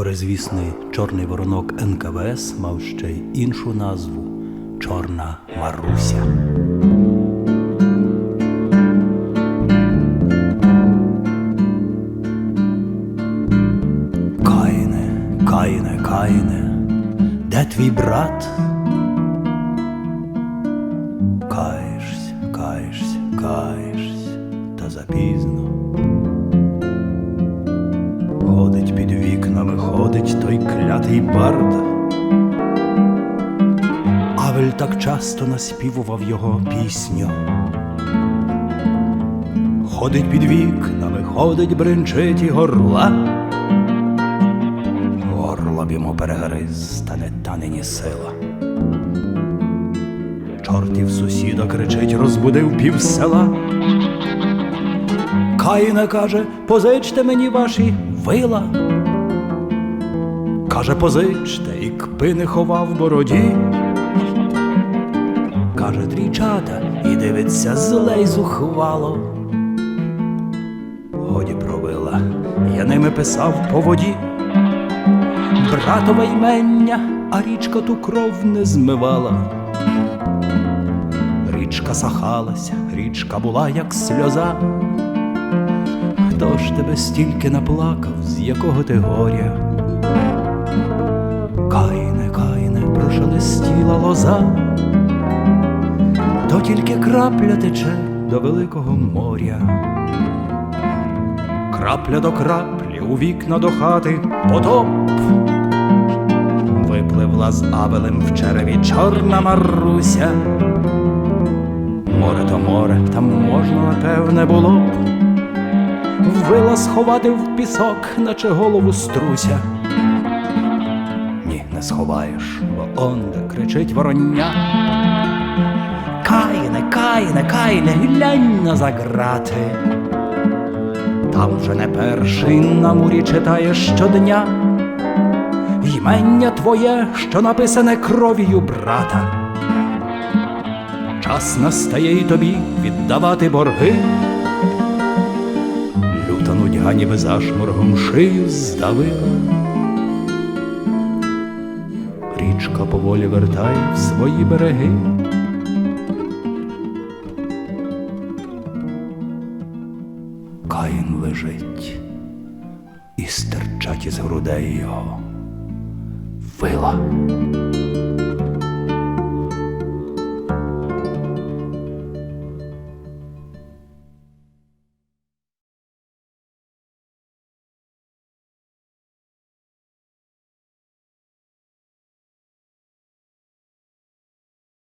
Горизвісний чорний воронок НКВС мав ще й іншу назву Чорна Маруся. Каїне, Каїне, Каїне, де твій брат? Каєшся, каєшся, каєшся, та запізно. Ходить той клятий бард. Авель так часто наспівував його пісню. Ходить під вікнами, ходить, бринчить і горла. Горло б йому перегриз, та та нині сила. Чортів сусіда кричить, розбудив пів села. Каїна каже, позичте мені ваші вила. Каже, позичте, і кпи не ховав в бороді. Каже, трійчата, і дивиться зле й зухвало. Годі про вила, я ними писав по воді. Братове ймення, а річка ту кров не змивала. Річка сахалася, річка була, як сльоза. Хто ж тебе стільки наплакав, з якого ти горя? Кайне, кайне, прошелестіла лоза, то тільки крапля тече до великого моря. Крапля до краплі, у вікна до хати потоп. Випливла з Авелем в череві чорна Маруся. Море то море, там можна, напевне, було б вила сховати в пісок, наче голову струся. Не сховаєш, бо онде кричить вороння. Кайне, кайне, кайне, глянь на заграти. Там вже не перший на мурі читає щодня. Ймення твоє, що написане кров'ю брата. Час настає й тобі віддавати борги. Люта нудьга ніби зашморгом шию здавила. Річка поволі вертає в свої береги. Каїн лежить і стирчать із грудей його вила.